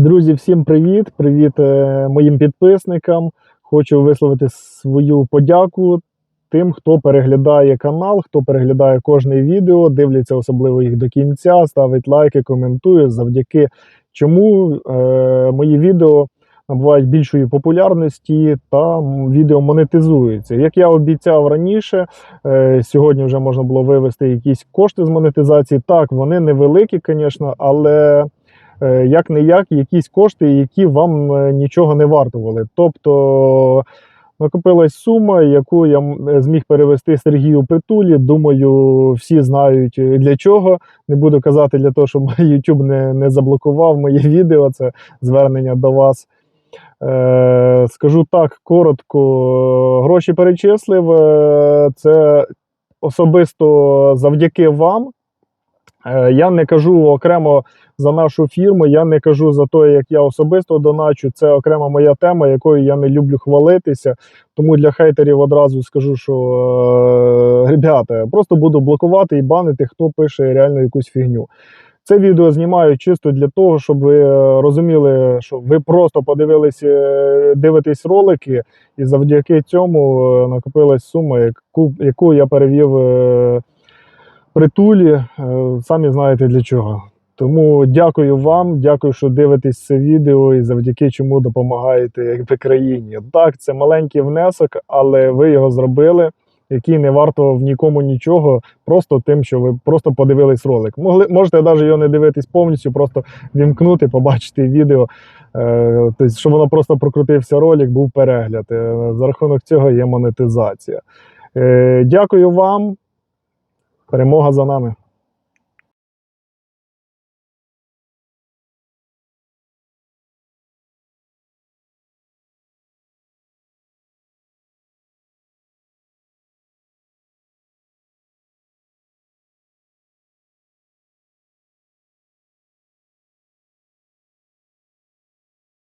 Друзі, всім привіт! Привіт е, моїм підписникам. Хочу висловити свою подяку тим, хто переглядає канал, хто переглядає кожне відео, дивляться особливо їх до кінця, ставить лайки, коментує. Завдяки чому е, мої відео набувають більшої популярності та відео монетизуються. Як я обіцяв раніше, е, сьогодні вже можна було вивести якісь кошти з монетизації. Так, вони невеликі, звісно, але як не як якісь кошти, які вам е, нічого не вартували. Тобто накопилась сума, яку я е, зміг перевести Сергію Притулі. Думаю, всі знають е, для чого. Не буду казати для того, щоб YouTube не, не заблокував моє відео. Це звернення до вас. Е, скажу так коротко, гроші перечислив. Е, це особисто завдяки вам. Е, Я не кажу окремо за нашу фірму, я не кажу за те, як я особисто доначу. Це окрема моя тема, якою я не люблю хвалитися. Тому для хейтерів одразу скажу, що е, ребята, просто буду блокувати і банити, хто пише реально якусь фігню. Це відео знімаю чисто для того, щоб ви е, розуміли, що ви просто подивилися, дивитесь ролики, і завдяки цьому накопилась сума, яку, яку я перевів притулі. Е, Самі знаєте для чого. Тому дякую вам, дякую, що дивитесь це відео і завдяки чому допомагаєте якби, країні. Так, це маленький внесок, але ви його зробили, який не вартував нікому нічого, просто тим, що ви просто подивились ролик. Могли, можете навіть його не дивитись повністю, просто вімкнути, побачити відео. Е, тобто, щоб воно просто прокрутився ролик, був перегляд. Е, за рахунок цього є монетизація. Дякую вам. Перемога за нами.